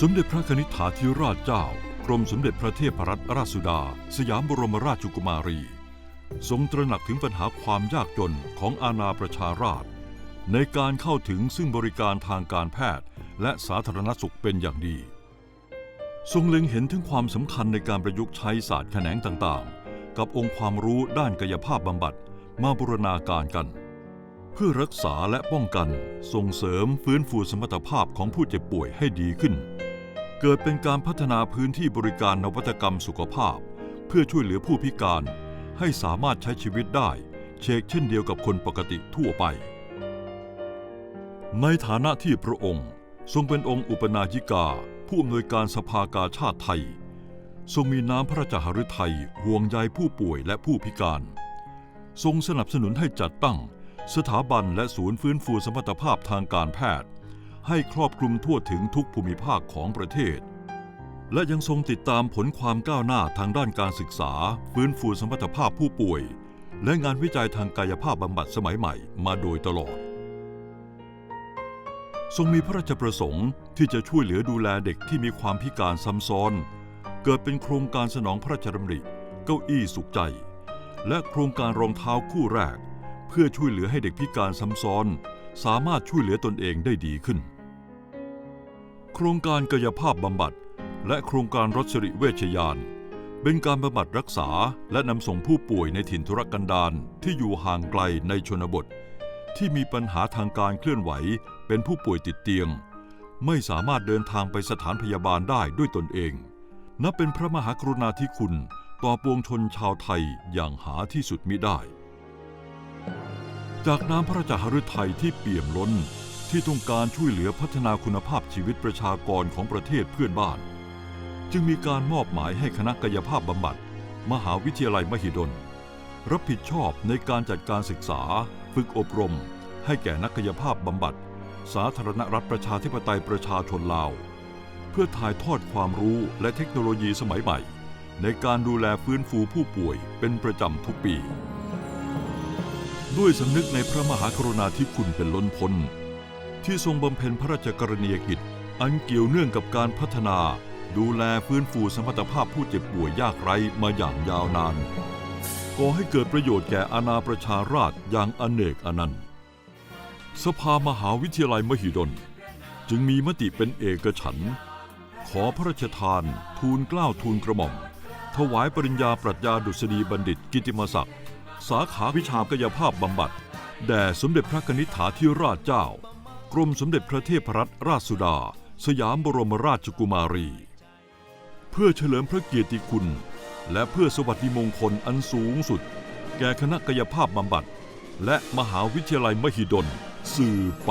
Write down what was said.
สมเด็จพระนิษฐาธิราชเจ้า กรมสมเด็จพระเทพรัตนราชสุดา สยามบรมราชกุมารี ทรงตระหนักถึงปัญหาความยากจนของอาณาประชาราษฎร์ในการเข้าถึงซึ่งบริการทางการแพทย์ และสาธารณสุขเป็นอย่างดี ทรงเล็งเห็นถึงความสำคัญในการประยุกต์ใช้ศาสตร์แขนงต่างๆ กับองค์ความรู้ด้านกายภาพบำบัดมาบูรณาการกัน เพื่อรักษาและป้องกัน ส่งเสริมฟื้นฟูสมรรถภาพของผู้เจ็บป่วยให้ดีขึ้น เกิดเป็นการพัฒนาพื้นที่บริการนวัตกรรมสุขภาพ เพื่อช่วยเหลือผู้พิการ ให้สามารถใช้ชีวิตได้ เชกเช่นเดียวกับคนปกติทั่วไป ในฐานะที่พระองค์ ทรงเป็นองค์อุปนายิกา ผู้อำนวยการสภากาชาติไทย ทรงมีน้ำพระราชหฤทัยห่วงใยผู้ป่วยและผู้พิการ ทรงสนับสนุนให้จัดตั้ง สถาบันและศูนย์ฟื้นฟูสมรรถภาพทางการแพทย์ ให้ครอบคลุมทั่วถึงทุกภูมิภาคของประเทศ และยังทรงติดตามผลความก้าวหน้าทางด้านการศึกษา ฟื้นฟูสมรรถภาพผู้ป่วย และงานวิจัยทางกายภาพบำบัดสมัยใหม่มาโดยตลอด ทรงมีพระราชประสงค์ที่จะช่วยเหลือดูแลเด็กที่มีความพิการซ้ำซ้อน เกิดเป็นโครงการสนองพระราชดำริ เก้าอี้สุขใจ และโครงการรองเท้าคู่แรก เพื่อช่วยเหลือให้เด็กพิการซ้ำซ้อน สามารถช่วยเหลือตนเองได้ดีขึ้น โครงการกายภาพบำบัด และโครงการรถสิริเวชยาน เป็นการบำบัดรักษาและนำส่งผู้ป่วยในถิ่นทุรกันดารที่อยู่ห่างไกลในชนบท ที่มีปัญหาทางการเคลื่อนไหวเป็นผู้ป่วยติดเตียง ไม่สามารถเดินทางไปสถานพยาบาลได้ด้วยตนเอง นับเป็นพระมหากรุณาธิคุณต่อปวงชนชาวไทยอย่างหาที่สุดมิได้ จากน้ำพระราชหฤทัยที่เปี่ยมล้น ที่ต้องการช่วยเหลือพัฒนาคุณภาพชีวิตประชากรของประเทศเพื่อนบ้าน จึงมีการมอบหมายให้คณะกายภาพบำบัด มหาวิทยาลัยมหิดล รับผิดชอบในการจัดการศึกษา ฝึกอบรม ให้แก่นักกายภาพบำบัด สาธารณรัฐประชาธิปไตยประชาชนลาว เพื่อถ่ายทอดความรู้และเทคโนโลยีสมัยใหม่ ในการดูแลฟื้นฟูผู้ป่วยเป็นประจำทุกปี ด้วยสำนึกในพระมหากรุณาธิคุณเป็นล้นพ้น ที่ทรงบำเพ็ญพระราชกรณียกิจ อันเกี่ยวเนื่องกับการพัฒนา ดูแลฟื้นฟูสมรรถภาพผู้เจ็บป่วยยากไร้มาอย่างยาวนานก่อให้เกิดประโยชน์แก่อาณาประชาราษอย่างอเนกอนันต์ สภามหาวิทยาลัยมหิดล จึงมีมติเป็นเอกฉัน ขอพระราชทาน ทูลเกล้าทูลกระหม่อม ถวายปริญญาปรัชญาดุษฎีบัณฑิตกิติมศักดิ์ สาขาวิชากายภาพบำบัด แด่สมเด็จพระนิษฐาธิราชเจ้า กรมสมเด็จพระเทพรัตนราชสุดา สยามบรมราชกุมารี เพื่อเฉลิมพระเกียรติคุณ และเพื่อสวัสดิมงคลอันสูงสุด แก่คณะกายภาพบำบัด และมหาวิทยาลัยมหิดล สื่อไป